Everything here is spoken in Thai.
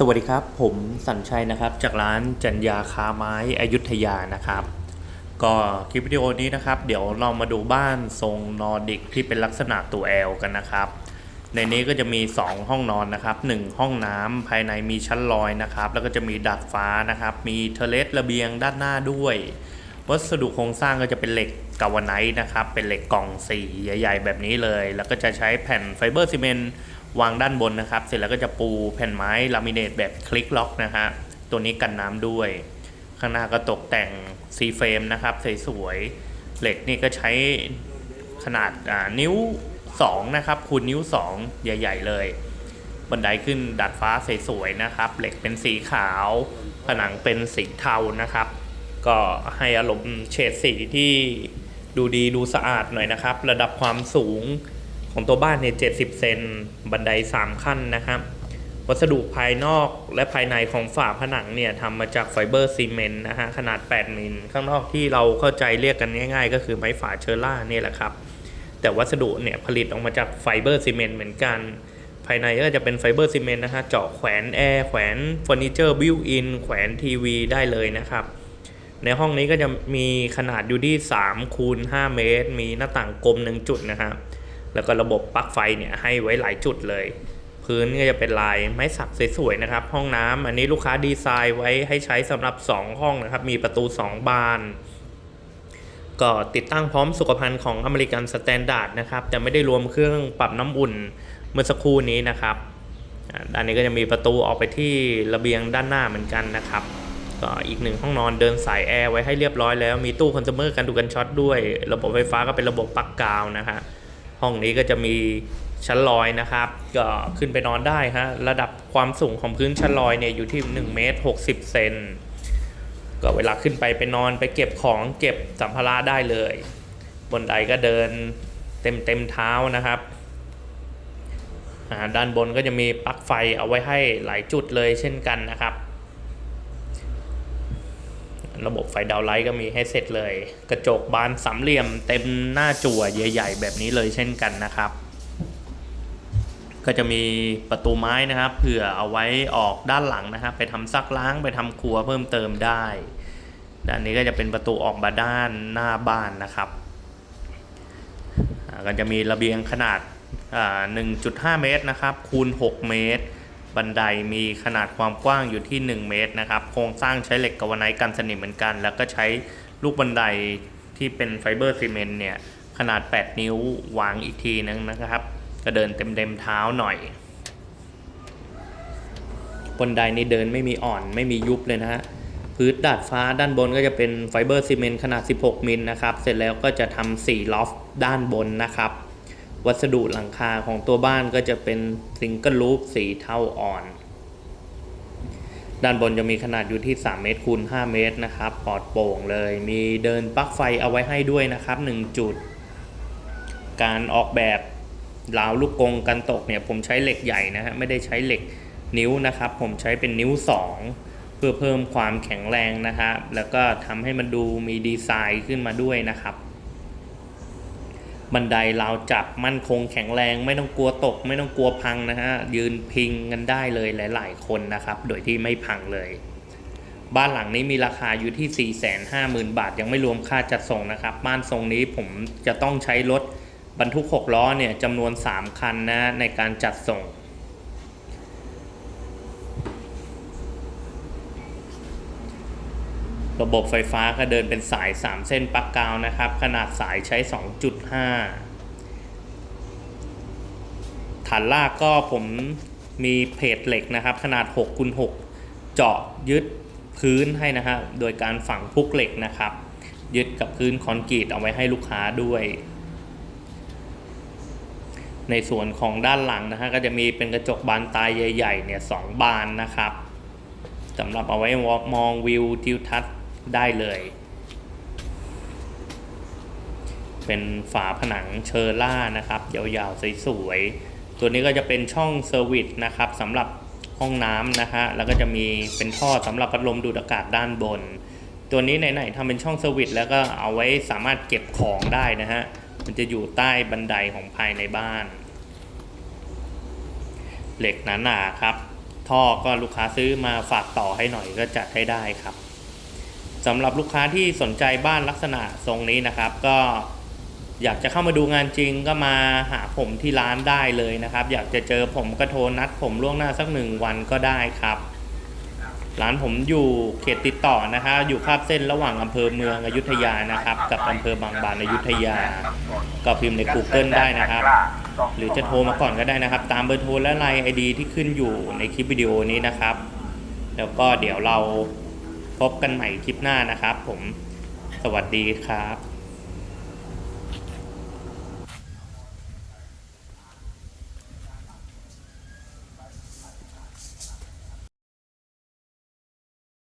สวัสดีครับ ผมสัญชัยนะครับ จากร้านจัญญาค้าไม้อยุธยานะครับ ก็คลิปวิดีโอนี้นะครับ เดี๋ยวเรามาดูบ้านทรงนอร์ดิกที่เป็นลักษณะตัว L กันนะครับ ในนี้ก็จะมี 2 ห้องนอนนะครับ 1 ห้องน้ำภายในมีชั้นลอยนะครับ แล้วก็จะมีดาดฟ้านะครับ มีเทเลสระเบียงด้านหน้าด้วย วัสดุโครงสร้างก็จะเป็นเหล็กกาวไนท์นะครับ เป็นเหล็กกล่องสีใหญ่ ๆ แบบนี้เลย แล้วก็จะใช้แผ่นไฟเบอร์ซีเมนต์ วางด้านบนนะครับ เสร็จแล้วก็จะปูแผ่นไม้ลามิเนตแบบคลิกล็อกนะฮะตัวนี้กันน้ำด้วย ข้างหน้าก็ตกแต่งซีเฟรมนะครับสวยๆเหล็กนี่ก็ใช้ขนาดนิ้ว 2 นะครับคูณนิ้ว 2 ใหญ่ ๆ เลย บันไดขึ้นดาดฟ้าสวยๆนะครับ เหล็กเป็นสีขาว ผนังเป็นสีเทานะครับ ก็ให้อารมณ์เฉดสีที่ดูดีดูสะอาดหน่อยนะครับ ระดับความสูง ของตัวบ้านเนี่ย70เซนบันได3ขั้นนะครับวัสดุภายนอกและภายในของฝาผนังเนี่ยทำมาจากไฟเบอร์ซีเมนต์นะฮะขนาด 8 มิลข้างนอกที่เราเข้าใจเรียกกันง่าย ๆ ก็คือไม้ฝาเชอร่าเนี่ยแหละครับ แต่วัสดุเนี่ยผลิตออกมาจากไฟเบอร์ซีเมนต์เหมือนกัน ภายในก็จะเป็นไฟเบอร์ซีเมนต์นะฮะเจาะแขวนแอร์แขวนเฟอร์นิเจอร์บิวอินแขวนทีวีได้เลยนะครับ ในห้องนี้ก็จะมีขนาดอยู่ที่3คูณ5เมตร มีหน้าต่างกลมหนึ่งจุดนะครับ แล้วก็ระบบปลั๊กไฟเนี่ยให้ไว้หลายจุดเลย พื้นก็จะเป็นลายไม้สักสวยๆนะครับ ห้องน้ำอันนี้ลูกค้าดีไซน์ไว้ให้ใช้สำหรับ 2 ห้องนะครับ มีประตู 2 บาน ก็ติดตั้งพร้อมสุขภัณฑ์ของอเมริกันสแตนดาร์ดนะครับแต่ไม่ได้รวมเครื่องปรับน้ำอุ่นเมื่อสักครู่นี้นะครับด้านนี้ก็จะมีประตูออกไปที่ระเบียงด้านหน้าเหมือนกันนะครับก็อีกหนึ่งห้องนอนเดินสายแอร์ไว้ให้เรียบร้อยแล้วมีตู้คอน sumer กันดูกันช็อตด้วย ระบบไฟฟ้าก็เป็นระบบปลั๊กกาวนะฮะ ห้องนี้ก็จะมีชั้นลอยนะครับ ก็ขึ้นไปนอนได้ฮะระดับความสูงของพื้นชั้นลอยเนี่ยอยู่ที่1เมตร60เซนก็เวลาขึ้นไปไปนอนไปเก็บของเก็บสัมภาระได้เลย บนไดก็เดินเต็มเต็มเท้านะครับอ่าด้านบนก็จะมีปลั๊กไฟเอาไว้ให้หลายจุดเลยเช่นกันนะครับ ระบบไฟดาวน์ไลท์ก็มีให้เสร็จเลย กระจกบานสามเหลี่ยมเต็มหน้าจั่วใหญ่ๆ แบบนี้เลยเช่นกันนะครับก็จะมีประตูไม้นะครับเผื่อเอาไว้ออกด้านหลังนะครับ ไปทำซักล้างไปทำครัวเพิ่มเติมได้ด้านนี้ก็จะเป็นประตูออกมาด้านหน้าบ้านนะครับก็จะมีระเบียงขนาด 1.5 เมตรนะครับคูณ 6 เมตร บันไดมีขนาดความกว้างอยู่ที่ 1 เมตรนะครับ โครงสร้างใช้เหล็กกาวไนท์กันสนิมเหมือนกัน แล้วก็ใช้ลูกบันไดที่เป็นไฟเบอร์ซีเมนต์เนี่ย ขนาด 8 นิ้ววางอีกทีนึงนะครับ ก็เดินเต็มเต็มเท้าหน่อย บันไดนี่เดินไม่มีอ่อนไม่มียุบเลยนะฮะพื้นดาดฟ้าด้านบนก็จะเป็นไฟเบอร์ซีเมนต์ขนาด 16 มิลนะครับ เสร็จแล้วก็จะทำ4ล็อฟด้านบนนะครับ วัสดุหลังคาของตัวบ้านก็จะเป็นซิงเกิลลูปสีเทาอ่อน ด้านบนจะมีขนาดอยู่ที่ 3 เมตรคูณ 5 เมตรนะครับปลอดโปร่งเลย มีเดินปลั๊กไฟเอาไว้ให้ด้วยนะครับ 1 จุด การออกแบบราวลูกกรงกันตกเนี่ยผมใช้เหล็กใหญ่นะฮะไม่ได้ใช้เหล็กนิ้วนะครับ ผมใช้เป็นนิ้ว 2 เพื่อเพิ่มความแข็งแรงนะครับแล้วก็ทำให้มันดูมีดีไซน์ขึ้นมาด้วยนะครับ บันไดราวจับมั่นคงแข็งแรง ไม่ต้องกลัวตก ไม่ต้องกลัวพังนะฮะยืนพิงกันได้เลยหลาย ๆ คนนะครับ โดยที่ไม่พังเลย บ้านหลังนี้มีราคาอยู่ที่ 450,000 บาท ยังไม่รวมค่าจัดส่งนะครับ บ้านทรงนี้ผมจะต้องใช้รถบรรทุก 6 ล้อเนี่ยจำนวน 3 คันนะในการจัดส่ง ระบบไฟฟ้าก็เดินเป็นสาย 3 เส้นปลั๊กกาวนะครับ ขนาดสายใช้ 2.5 ฐานลากก็ผมมีเพจเหล็กนะครับ ขนาด6คูณ6เจาะยึดพื้นให้นะฮะโดยการฝังพุกเหล็กนะครับ ยึดกับพื้นคอนกรีตเอาไว้ให้ลูกค้าด้วย ในส่วนของด้านหลังนะฮะก็จะมีเป็นกระจกบานตายใหญ่ๆเนี่ยสองบานนะครับสำหรับเอาไว้มองวิวทิวทัศน์ ได้เลย เป็นฝาผนังเชอร่านะครับ ยาวๆ สวยๆ ตัวนี้ก็จะเป็นช่องเซอร์วิสนะครับสำหรับห้องน้ำนะฮะ แล้วก็จะมีเป็นท่อสำหรับพัดลมดูดอากาศด้านบน ตัวนี้ไหนๆทำเป็นช่องเซอร์วิสแล้วก็เอาไว้สามารถเก็บของได้นะฮะ มันจะอยู่ใต้บันไดของภายในบ้าน เหล็กหนาๆครับ ท่อก็ลูกค้าซื้อมาฝากต่อให้หน่อยก็จัดให้ได้ครับ สำหรับลูกค้าที่สนใจบ้านลักษณะทรงนี้นะครับ ก็อยากจะเข้ามาดูงานจริงก็มาหาผมที่ร้านได้เลยนะครับ อยากจะเจอผมก็โทรนัดผมล่วงหน้าสักหนึ่งวันก็ได้ครับ ร้านผมอยู่เขตติดต่อนะครับอยู่คาบเส้นระหว่างอำเภอเมืองอยุธยานะครับ กับอำเภอบางบานอยุธยา ก็พิมพ์ใน Google ได้นะครับ หรือจะโทรมาก่อนก็ได้นะครับ ตามเบอร์โทรและไลน์ไอดีที่ขึ้นอยู่ในคลิปวิดีโอนี้นะครับ แล้วก็เดี๋ยวเรา พบกันใหม่คลิปหน้านะครับผม สวัสดีครับ